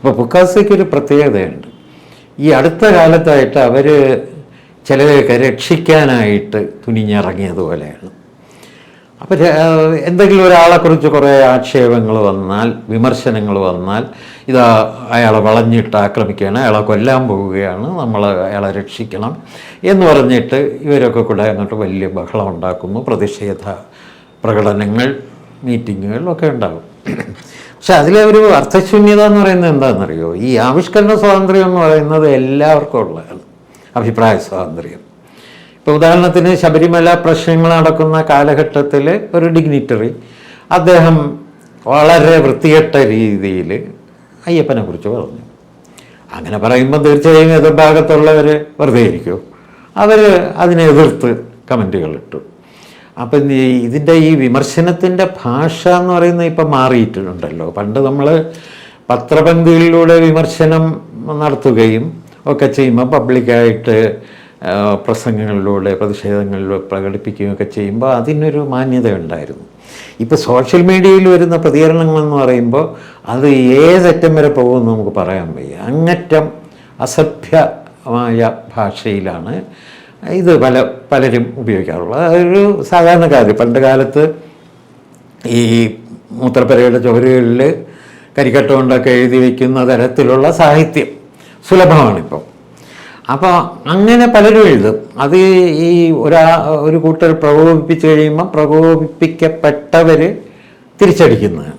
ഇപ്പോൾ ബുക്കാസയ്ക്ക് ഒരു പ്രത്യേകതയുണ്ട്. ഈ അടുത്ത കാലത്തായിട്ട് അവർ ചിലരെയൊക്കെ രക്ഷിക്കാനായിട്ട് തുനിഞ്ഞിറങ്ങിയതുപോലെയാണ് അപ്പോൾ എന്തെങ്കിലും ഒരാളെക്കുറിച്ച് കുറേ ആക്ഷേപങ്ങൾ വന്നാൽ വിമർശനങ്ങൾ വന്നാൽ ഇതാ അയാളെ വളഞ്ഞിട്ട് ആക്രമിക്കുകയാണ് അയാളെ കൊല്ലാൻ പോവുകയാണ് നമ്മൾ അയാളെ രക്ഷിക്കണം എന്ന് പറഞ്ഞിട്ട് ഇവരൊക്കെ കൂടെ അങ്ങോട്ട് വലിയ ബഹളം ഉണ്ടാക്കുന്നു. പ്രതിഷേധ പ്രകടനങ്ങൾ മീറ്റിങ്ങുകളൊക്കെ ഉണ്ടാകും. പക്ഷെ അതിലെ ഒരു അർത്ഥശൂന്യത എന്ന് പറയുന്നത് എന്താണെന്നറിയോ? ഈ ആവിഷ്കരണ സ്വാതന്ത്ര്യം എന്ന് പറയുന്നത് എല്ലാവർക്കും ഉള്ളതാണ്. അഭിപ്രായ സ്വാതന്ത്ര്യം. ഇപ്പോൾ ഉദാഹരണത്തിന് ശബരിമല പ്രശ്നങ്ങൾ നടക്കുന്ന കാലഘട്ടത്തിൽ ഒരു ഡിഗ്നിറ്ററി അദ്ദേഹം വളരെ വൃത്തികെട്ട രീതിയിൽ അയ്യപ്പനെ കുറിച്ച് പറഞ്ഞു. അങ്ങനെ പറയുമ്പോൾ തീർച്ചയായും എതിർഭാഗത്തുള്ളവർ വെറുതെ ഇരിക്കും. അവർ അതിനെ എതിർത്ത് കമന്റുകൾ ഇട്ടു. അപ്പം ഇതിന്റെ ഈ വിമർശനത്തിന്റെ ഭാഷ എന്ന് പറയുന്നത് ഇപ്പം മാറിയിട്ടുണ്ടല്ലോ. പണ്ട് നമ്മൾ പത്രപങ്ക്തികളിലൂടെ വിമർശനം നടത്തുകയും ഒക്കെ ചെയ്യുമ്പോൾ പബ്ലിക്കായിട്ട് പ്രസംഗങ്ങളിലൂടെ പ്രതിഷേധങ്ങളിലൂടെ പ്രകടിപ്പിക്കുകയും ഒക്കെ ചെയ്യുമ്പോൾ അതിനൊരു മാന്യത ഉണ്ടായിരുന്നു ഇപ്പോൾ സോഷ്യൽ മീഡിയയിൽ വരുന്ന പ്രതികരണങ്ങളെന്ന് പറയുമ്പോൾ അത് ഏതറ്റം വരെ പോകുമെന്ന് നമുക്ക് പറയാൻ വയ്യ. അങ്ങറ്റം അസഭ്യമായ ഭാഷയിലാണ് ഇത് പല പലരും ഉപയോഗിക്കാറുള്ളത്. അതൊരു സാധാരണ കാര്യം. പണ്ട് കാലത്ത് ഈ മൂത്രപ്പരയുടെ ചുവരുകളിൽ കരിക്കട്ട കൊണ്ടൊക്കെ എഴുതി വയ്ക്കുന്ന തരത്തിലുള്ള സാഹിത്യം സുലഭമാണിപ്പം. അപ്പോൾ അങ്ങനെ പലരും എഴുതും. അത് ഈ ഒരാ ഒരു കൂട്ടർ പ്രകോപിപ്പിച്ച് കഴിയുമ്പോൾ പ്രകോപിപ്പിക്കപ്പെട്ടവർ തിരിച്ചടിക്കുന്നതാണ്.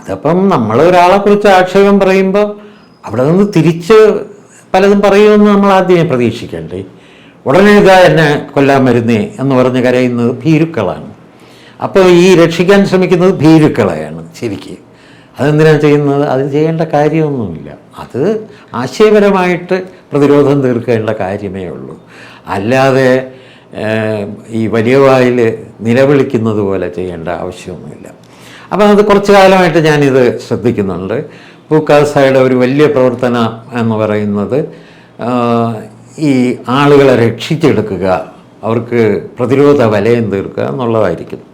അതപ്പം നമ്മൾ ഒരാളെ കുറിച്ച് ആക്ഷേപം പറയുമ്പോൾ അവിടെ നിന്ന് തിരിച്ച് പലതും പറയുമെന്ന് നമ്മൾ ആദ്യമേ പ്രതീക്ഷിക്കണ്ടേ. ഉടനെ ഇതാ എന്നെ കൊല്ലാൻ വരുന്നേ എന്ന് പറഞ്ഞ് കരയുന്നത് ഭീരുക്കളാണ്. അപ്പോൾ ഈ രക്ഷിക്കാൻ ശ്രമിക്കുന്നത് ഭീരുക്കളെയാണ് ശരിക്ക്. അതെന്തിനാണ് ചെയ്യുന്നത്? അത് ചെയ്യേണ്ട കാര്യമൊന്നുമില്ല. അത് ആശയപരമായിട്ട് പ്രതിരോധം തീർക്കേണ്ട കാര്യമേ ഉള്ളൂ. അല്ലാതെ ഈ വലിയ വായിൽ നിലവിളിക്കുന്നത് പോലെ ചെയ്യേണ്ട ആവശ്യമൊന്നുമില്ല. അപ്പോൾ അത് കുറച്ച് കാലമായിട്ട് ഞാനിത് ശ്രദ്ധിക്കുന്നുണ്ട്. പൂക്കാസായുടെ ഒരു വലിയ പ്രവർത്തനം എന്ന് പറയുന്നത് ഈ ആളുകളെ രക്ഷിച്ചെടുക്കുക അവർക്ക് പ്രതിരോധ വലയം തീർക്കുക എന്നുള്ളതായിരിക്കും.